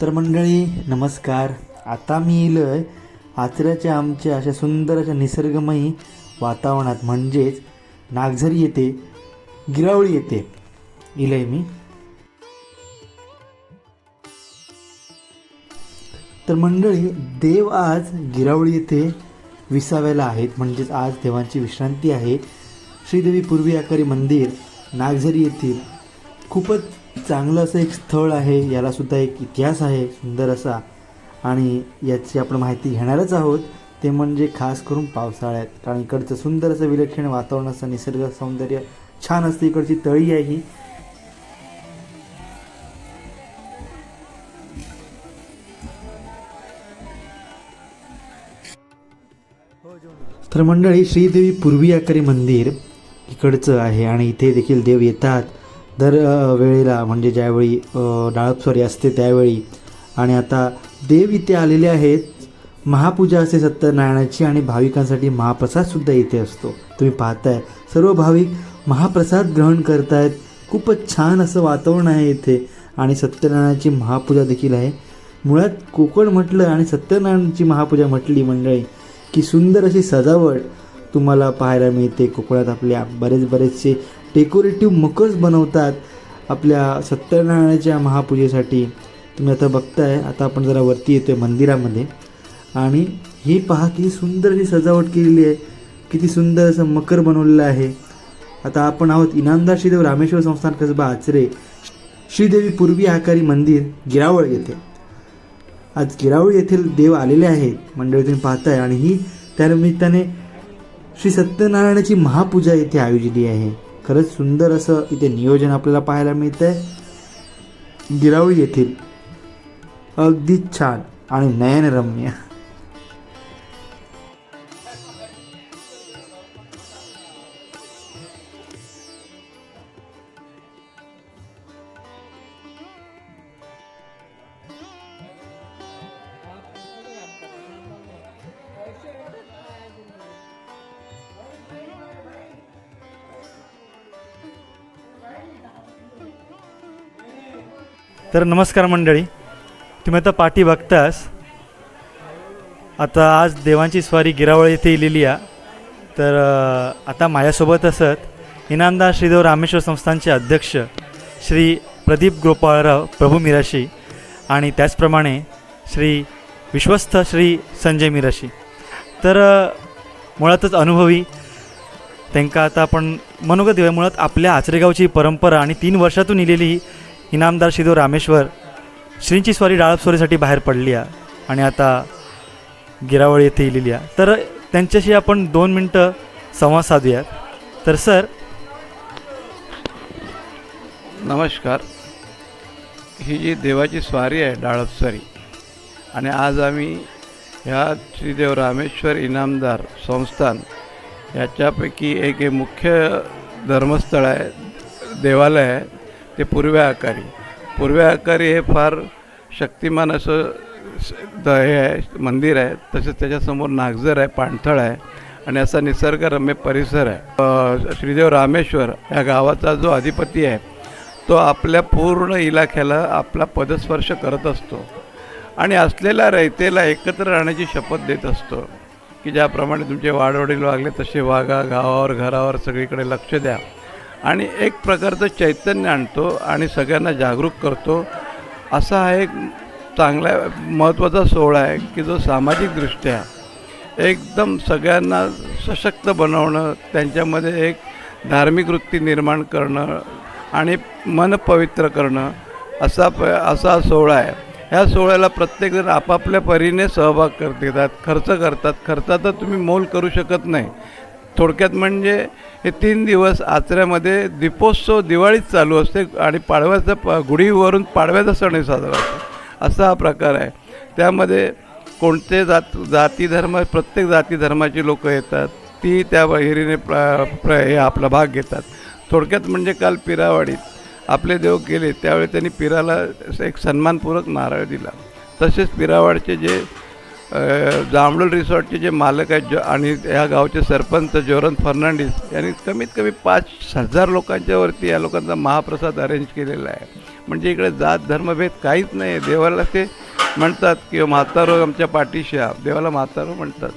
तर मंडळी नमस्कार. आता मी इलं आहे आचऱ्याच्या आमच्या अशा सुंदर अशा निसर्गमयी वातावरणात. म्हणजेच नागझरी येते गिरावळी येते. इलं आहे मी. तर मंडळी देव आज गिरावळी येथे विसाव्याला आहेत. म्हणजेच आज देवांची विश्रांती आहे. श्रीदेवी पूर्वी आकारी मंदिर नागझरी येथील खूपच चांगलं असं एक स्थळ आहे याला सुद्धा एक इतिहास आहे सुंदर असा. आणि याची आपण माहिती घेणारच आहोत. ते म्हणजे खास करून पावसाळ्यात. कारण इकडचं सुंदर असं विलक्षण वातावरण असं निसर्ग सौंदर्य छान असते. इकडची तळी आहे ही. तर मंडळी श्रीदेवी पूर्वी आकारी मंदिर इकडचं आहे आणि इथे देखील देव येतात. दर वेळेला म्हणजे ज्यावेळी डाळपस्वरी असते त्यावेळी. आणि आता देव इथे आलेले आहेत. महापूजा असते सत्यनारायणाची आणि भाविकांसाठी महाप्रसादसुद्धा इथे असतो. तुम्ही पाहताय सर्व भाविक महाप्रसाद ग्रहण करतायत. खूपच छान असं वातावरण आहे इथे. आणि सत्यनारायणाची महापूजा देखील आहे. मुळात कोकण म्हटलं आणि सत्यनारायणाची महापूजा म्हटली मंडळी की सुंदर अशी सजावट तुम्हाला पाहायला मिळते कोकणात आपल्या बरेच बरेचसे डेकोरेटिव्ह मकर्स बनवतात आपल्या सत्यनारायणाच्या महापूजेसाठी. तुम्ही आता बघताय आता आपण जरा वरती येतोय मंदिरामध्ये. आणि हे पहा किती सुंदर अशी सजावट केलेली आहे. किती सुंदर असं मकर बनवलेलं आहे. आता आपण आहोत इनामदार श्रीदेव रामेश्वर संस्थान कसबा आचरे. श्रीदेवी पूर्वी आकारी मंदिर गिरावळ येथे. आज गिरावळ येथील देव आलेले आहेत मंडळी तुम्ही पाहताय. आणि ही त्यानिमित्ताने श्री सत्यनारायणाची महापूजा येथे आयोजिली आहे. खरंच सुंदर असं इथे नियोजन आपल्याला पाहायला मिळतं आहे गिरावळी येथील. अगदी छान. आणि नयनरम्य. तर नमस्कार मंडळी तुम्ही आता पाठी बघतास आता आज देवांची स्वारी गिरावळ येथे इलेली आहे. तर आता माझ्यासोबत असत इनामदार श्रीदेव रामेश्वर संस्थानचे अध्यक्ष श्री प्रदीप गोपाळराव प्रभू मिराशी आणि त्याचप्रमाणे श्री विश्वस्त श्री संजय मिराशी. तर मुळातच अनुभवी त्यांका आता आपण मनोगत देऊया. मुळात आपल्या आचरेगावची परंपरा आणि तीन वर्षातून इलेली ही इनामदार शिदो रामेश्वर श्रींची स्वारी डाळपस्वारीसाठी बाहेर पडली आहे आणि आता गिरावळ येथे इलेली आहे तर त्यांच्याशी आपण दोन मिनटं संवाद साधूयात. तर सर नमस्कार. ही जी देवाची स्वारी आहे डाळपस्वारी आणि आज आम्ही ह्या श्रीदेव रामेश्वर इनामदार संस्थान याच्यापैकी एक मुख्य धर्मस्थळ आहे देवालय आहे. ते पूर्व्या आकारी. पूर्व्या आकारी हे फार शक्तिमान असं द हे आहे मंदिर आहे. तसेच त्याच्यासमोर नागझर आहे पाणथळ आहे. आणि असा निसर्गरम्य परिसर आहे. श्रीदेव रामेश्वर या गावाचा जो अधिपती आहे तो आपल्या पूर्ण इलाख्याला आपला पदस्पर्श करत असतो. आणि असलेल्या रयतेला एकत्र राहण्याची शपथ देत असतो. की ज्याप्रमाणे तुमचे वाडवडील वागले तसे वागा गावावर घरावर सगळीकडे लक्ष द्या. आणि एक प्रकारचं चैतन्य आणतो आणि सगळ्यांना जागरूक करतो. असा हा एक चांगला महत्त्वाचा सोहळा आहे की जो सामाजिकदृष्ट्या एकदम सगळ्यांना सशक्त बनवणं त्यांच्यामध्ये एक धार्मिक वृत्ती निर्माण करणं आणि मन पवित्र करणं असा प असा सोहळा आहे. ह्या सोहळ्याला प्रत्येकजण आपापल्या परीने सहभाग कर देतात खर्च करतात. खर्चाचं तुम्ही मोल करू शकत नाही. थोडक्यात म्हणजे हे तीन दिवस आचऱ्यामध्ये दीपोत्सव दिवाळीच चालू असते आणि पाडव्याचा प गुढीवरून पाडव्याचा सणही साजरा असतो असा हा प्रकार आहे. त्यामध्ये कोणते जात जाती धर्म प्रत्येक जाती धर्माची लोकं येतात ती त्या हिरीने प्र प्र हे आपला भाग घेतात. थोडक्यात म्हणजे काल पिरावाडीत आपले देव गेले त्यावेळी त्यांनी पिराला एक सन्मानपूर्वक नारळ दिला. तसेच पिरावाडचे जे अ, रिसॉर्टचे जे मालक आहेत जो आणि ह्या गावचे सरपंच जोरन फर्नांडिस यांनी कमीत कमी पाच हजार लोकांच्यावरती या लोकांचा महाप्रसाद अरेंज केलेला आहे. म्हणजे इकडे जात धर्मभेद काहीच नाही देवाला ते म्हणतात किंवा म्हातारो आमच्या पाठीशी हा देवाला म्हातारो म्हणतात.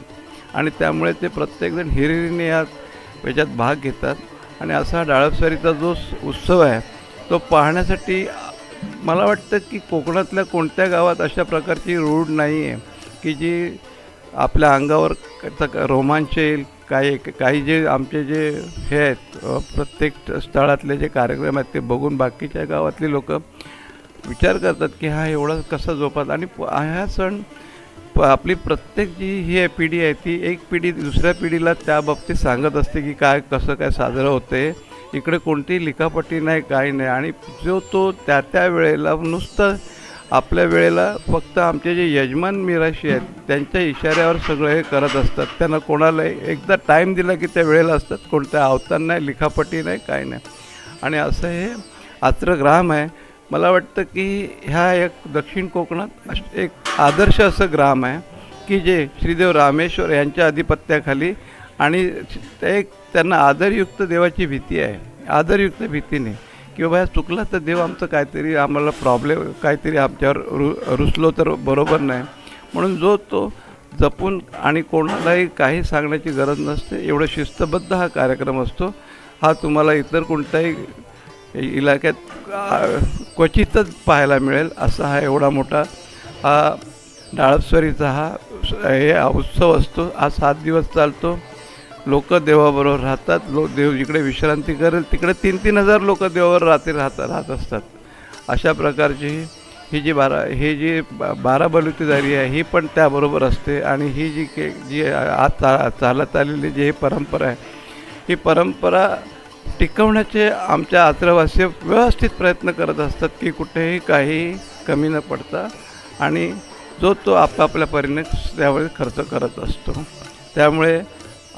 आणि त्यामुळे ते प्रत्येकजण हिरिरीने या याच्यात भाग घेतात. आणि असा डाळपसरीचा जो उत्सव आहे तो पाहण्यासाठी मला वाटतं की कोकणातल्या कोणत्या गावात अशा प्रकारची रूढ नाही आहे की जी आपल्या अंगावर रोमांच येईल काही काही जे आमचे जे हे आहेत प्रत्येक स्थळातले जे कार्यक्रम आहेत ते बघून बाकीच्या गावातली लोक विचार करतात की हा एवढा कसा जोपात आणि हा सण प आपली प्रत्येक जी ही आहे पिढी आहे ती एक पिढी दुसऱ्या पिढीला त्या बाबतीत सांगत असते की काय कसं काय साजरं होते इकडे कोणतीही लिखापट्टी नाही काही नाही. आणि जो तो त्या त्या वेळेला नुसतं आपल्या वेळेला फक्त आमचे जे यजमान मिराशी आहेत त्यांच्या इशाऱ्यावर सगळं हे करत असतात. त्यांना कोणालाही एकदा टाईम दिला की त्या वेळेला असतात. कोणत्या अवतार नाही लिखापटी नाही काय नाही. आणि असं हे आत्रग्राम आहे. मला वाटतं की ह्या एक दक्षिण कोकणात अश- एक आदर्श असं ग्राम आहे की जे श्रीदेव रामेश्वर यांच्या अधिपत्याखाली आणि ते एक त्यांना आदरयुक्त देवाची भीती आहे. आदरयुक्त भीतीने. किंवा बाबा चुकला तर देव आमचं काहीतरी आम्हाला प्रॉब्लेम काहीतरी आमच्यावर रु रुसलो तर बरोबर नाही. म्हणून जो तो जपून आणि कोणालाही काही सांगण्याची गरज नसते एवढं शिस्तबद्ध हा कार्यक्रम असतो. हा तुम्हाला इतर कोणत्याही इलाक्यात क्वचितच पाहायला मिळेल. असा हा एवढा मोठा हा डाळपसरीचा हा हे उत्सव असतो. हा सात दिवस चालतो. लोक देवाबरोबर राहतात लोक देव जिकडे विश्रांती करेल तिकडे तीन तीन हजार लोक देवावर रात्री राहत राहत असतात. अशा प्रकारची ही- ही जी बारा ही जी बा- बारा बलुतेदारी आहे ही पण त्याबरोबर असते. आणि ही जी के जी आज चा चालत आलेली जी ही परंपरा आहे ही परंपरा टिकवण्याचे आमच्या आत्रवासी व्यवस्थित प्रयत्न करत असतात की कुठेही काही कमी न पडता आणि जो तो आपापल्या परीने त्यावेळी खर्च करत असतो. त्यामुळे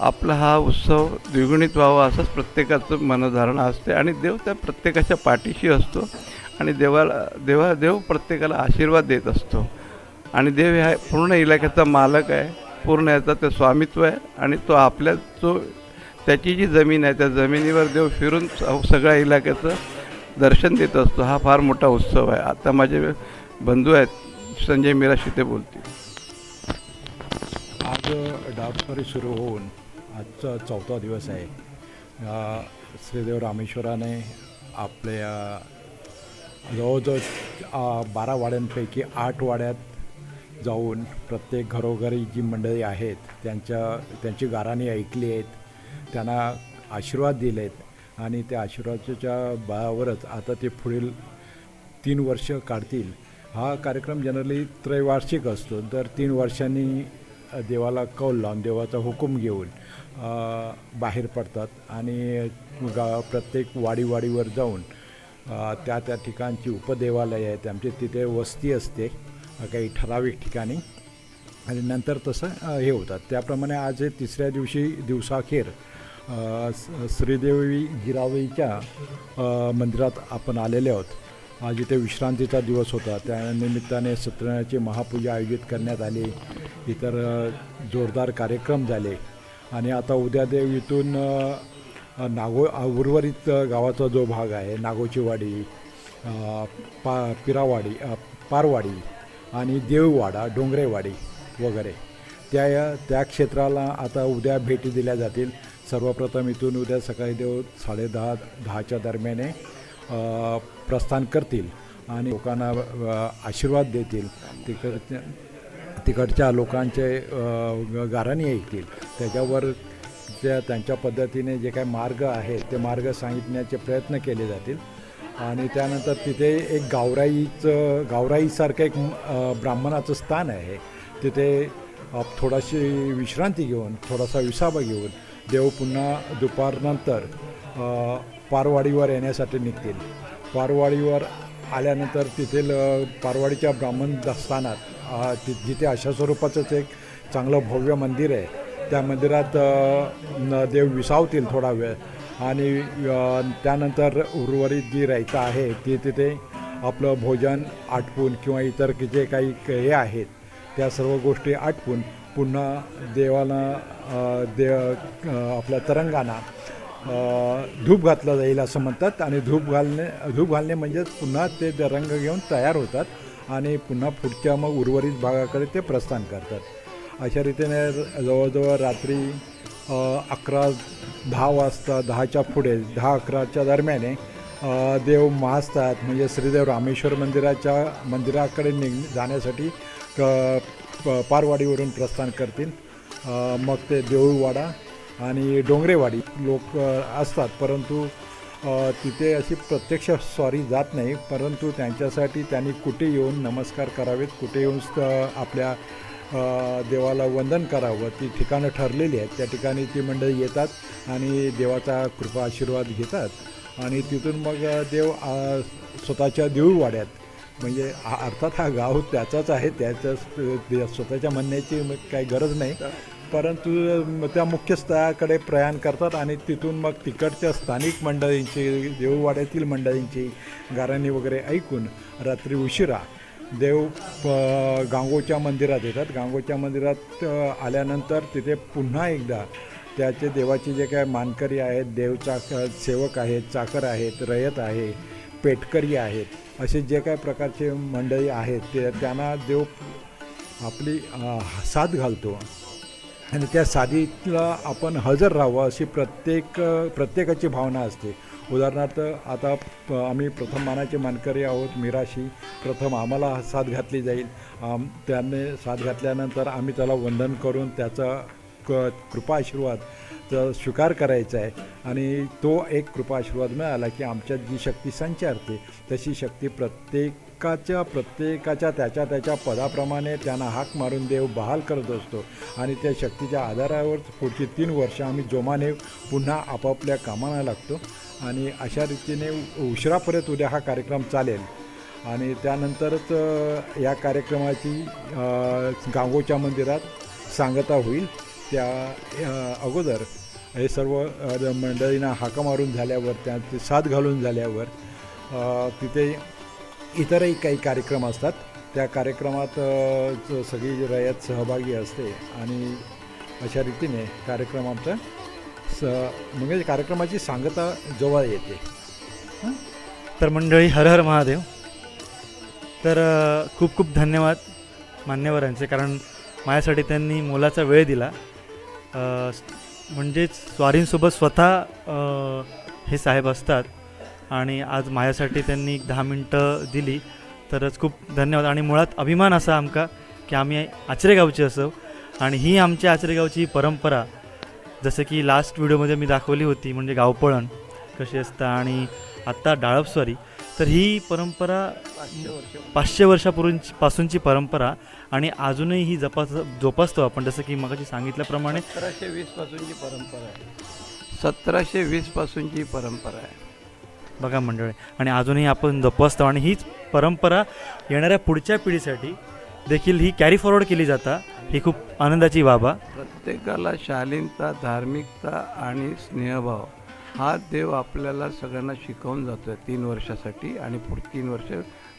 आपला हा उत्सव द्विगुणित व्हावा असंच प्रत्येकाचं मनधारणा असते आणि देव त्या प्रत्येकाच्या पाठीशी असतो आणि देवाला देवा देव प्रत्येकाला आशीर्वाद देत असतो. आणि देव ह्या पूर्ण इलाक्याचा मालक आहे पूर्ण याचा ते स्वामित्व आहे आणि तो आपल्या जो त्याची जी जमीन आहे त्या जमिनीवर देव फिरून सगळ्या इलाक्याचं दर्शन देत असतो. हा फार मोठा उत्सव आहे. आता माझे बंधू आहेत संजय मिराशी ते बोलतील. आज डाबसरी सुरू होऊन आजचा चौथा दिवस आहे. श्रीदेव रामेश्वराने आपल्या जवळजवळ बारा वाड्यांपैकी आठ वाड्यात जाऊन प्रत्येक घरोघरी जी मंडळी आहेत त्यांच्या त्यांची गाराणी ऐकली आहेत त्यांना आशीर्वाद दिले आहेत आणि त्या आशीर्वादाच्या बळावरच आता ते पुढील तीन वर्ष काढतील. हा कार्यक्रम जनरली त्रैवार्षिक असतो. तर तीन वर्षांनी देवाला कौल लावून देवाचा हुकूम घेऊन बाहेर पडतात आणि गा प्रत्येक वाडीवाडीवर जाऊन त्या त्या ठिकाणची उपदेवालय आहेत आमची तिथे वस्ती असते काही ठराविक ठिकाणी. आणि नंतर तसं हे होतात. त्याप्रमाणे आज हे तिसऱ्या दिवशी दिवसाखेर स- श्रीदेवी गिरावईच्या मंदिरात आपण आलेले आहोत. आज इथे विश्रांतीचा दिवस होता. त्या निमित्ताने सत्यनारायणाची महापूजा आयोजित करण्यात आली. इतर जोरदार कार्यक्रम झाले. आणि आता उद्या देव इथून नागो उर्वरित गावाचा जो भाग आहे नागोचीवाडी पा पिरावाडी पारवाडी आणि देववाडा डोंगरेवाडी वगैरे त्या त्या क्षेत्राला आता उद्या भेटी दिल्या जातील. सर्वप्रथम इथून उद्या सकाळी देव साडेदहा दहाच्या दरम्याने प्रस्थान करतील आणि लोकांना आशीर्वाद देतील. तिकडच्या तिकडच्या लोकांचे गाराणी ऐकतील. त्याच्यावर त्या त्यांच्या पद्धतीने जे काही मार्ग आहेत ते मार्ग सांगितण्याचे प्रयत्न केले जातील. आणि त्यानंतर तिथे एक गावराईचं गावराईसारखं एक ब्राह्मणाचं स्थान आहे. तिथे थोडाशी विश्रांती घेऊन थोडासा विसावा घेऊन देव पुन्हा दुपारनंतर पारवाडीवर येण्यासाठी निघतील. पारवाडीवर आल्यानंतर तेथील पारवाडीच्या ब्राह्मण स्थानात ति जिथे अशा स्वरूपाचंच एक चांगलं भव्य मंदिर आहे. त्या मंदिरात न- देव विसावतील थोडा वेळ. आणि त्यानंतर उर्वरित जी रायता आहे ती तिथे आपलं भोजन आटपून किंवा इतर की जे काही हे आहेत त्या सर्व गोष्टी आटपून पुन्हा देवाला देव आपल्या तरंगाना धूप घातला जाईल असं म्हणतात. आणि धूप घालणे धूप घालणे म्हणजेच पुन्हा ते द- रंग घेऊन तयार होतात आणि पुन्हा पुढच्या मग उर्वरित भागाकडे ते प्रस्थान करतात. अशा रीतीने जवळजवळ रात्री अकरा दहा वाजता दहाच्या पुढे दहा अकराच्या दरम्याने देव माजतात म्हणजे श्रीदेव रामेश्वर मंदिराच्या मंदिराकडे निघ जाण्यासाठी क- प- पारवाडीवरून प्रस्थान करतील. मग ते देऊळवाडा आणि डोंगरेवाडी लोक असतात. परंतु तिथे अशी प्रत्यक्ष सॉरी जात नाही. परंतु त्यांच्यासाठी त्यांनी कुठे येऊन नमस्कार करावेत कुठे येऊन आपल्या देवाला वंदन करावं ती ठिकाणं ठरलेली आहेत. त्या ठिकाणी ती मंडळी येतात आणि देवाचा कृपा आशीर्वाद घेतात. आणि तिथून मग देव स्वतःच्या देऊळवाड्यात म्हणजे हा- अर्थात हा गाव त्याचाच आहे त्याच्या स्वतःच्या म्हणण्याची मग काही गरज नाही. परंतु त्या मुख्य स्थळाकडे प्रयाण करतात आणि तिथून मग तिकडच्या स्थानिक मंडळींची देऊळवाड्यातील मंडळींची गाराणी वगैरे ऐकून रात्री उशिरा देव प- गांगोच्या मंदिरात येतात. गांगोच्या मंदिरात आल्यानंतर तिथे पुन्हा एकदा त्याचे देवाचे जे काय मानकरी आहेत देवचा सेवक आहेत चाकर आहेत रयत आहे पेटकरी आहेत असे जे काय प्रकारचे मंडळी आहेत ते त्यांना देव आपली साथ घालतो. आणि त्या साधीला आपण हजर राहावं अशी प्रत्येक प्रत्येकाची भावना असते. उदाहरणार्थ आता प- आम्ही प्रथम मानाचे मानकरी आहोत मिराशी. प्रथम आम्हाला साथ घातली जाईल. आम त्याने साथ घातल्यानंतर आम्ही त्याला वंदन करून त्याचा क कृपा आशीर्वाद स्वीकार करायचा आहे. आणि तो एक कृपा आशीर्वाद मिळाला की आमच्यात जी शक्ती संचारते तशी शक्ती प्रत्येक हक्काच्या प्रत्येकाच्या त्याच्या त्याच्या पदाप्रमाणे त्यांना हाक मारून देव बहाल करत असतो. आणि त्या शक्तीच्या आधारावर पुढची तीन वर्ष आम्ही जोमाने पुन्हा आपापल्या कामाला लागतो. आणि अशा रीतीने उशिरापर्यंत उद्या हा कार्यक्रम चालेल. आणि त्यानंतरच या कार्यक्रमाची गांगोच्या मंदिरात सांगता होईल. त्या अगोदर हे सर्व मंडळींना हाका मारून झाल्यावर त्यांची साथ घालून झाल्यावर तिथे इतरही काही कार्यक्रम असतात. त्या कार्यक्रमात सगळी रयत सहभागी असते आणि अशा रीतीने कार्यक्रम आमचा स म्हणजे कार्यक्रमाची सांगता जवळ येते. तर मंडळी हर हर महादेव. तर खूप खूप धन्यवाद मान्यवरांचे कारण माझ्यासाठी त्यांनी मोलाचा वेळ दिला. म्हणजेच स्वारींसोबत स्वतः हे साहेब असतात. आणि आज माझ्यासाठी त्यांनी एक दहा मिनटं दिली. तरच खूप धन्यवाद. आणि मुळात अभिमान असा आमका की आम्ही आचरेगावचे असो. आणि ही आमच्या आचरेगावची परंपरा जसं की लास्ट व्हिडिओमध्ये मी दाखवली होती म्हणजे गावपळण कशी असतं आणि आत्ता डाळपस्वारी. तर ही परंपरा पाचशे वर्षापूर्वींची पासूनची परंपरा आणि अजूनही ही जपास जोपासतो आपण. जसं की मगाशी सांगितल्याप्रमाणे सतराशे वीसपासूनची परंपरा आहे. सतराशे वीसपासूनची परंपरा आहे. बघा मंडळी आणि अजूनही आपण जपवतो आणि हीच परंपरा येणाऱ्या पुढच्या पिढीसाठी देखील ही कॅरी फॉरवर्ड केली जाता ही खूप आनंदाची बाब आहे प्रत्येकाला शालीनता धार्मिकता आणि स्नेहभाव हा देव आपल्याला सगळ्यांना शिकवून जातो आहे तीन वर्षासाठी आणि पुढ तीन वर्ष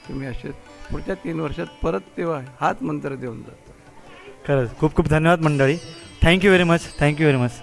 तुम्ही असे पुढच्या तीन वर्षात परत तेव्हा हाच मंत्र देऊन जातो. खरंच खूप खूप धन्यवाद मंडळी. Thank you very much thank you very much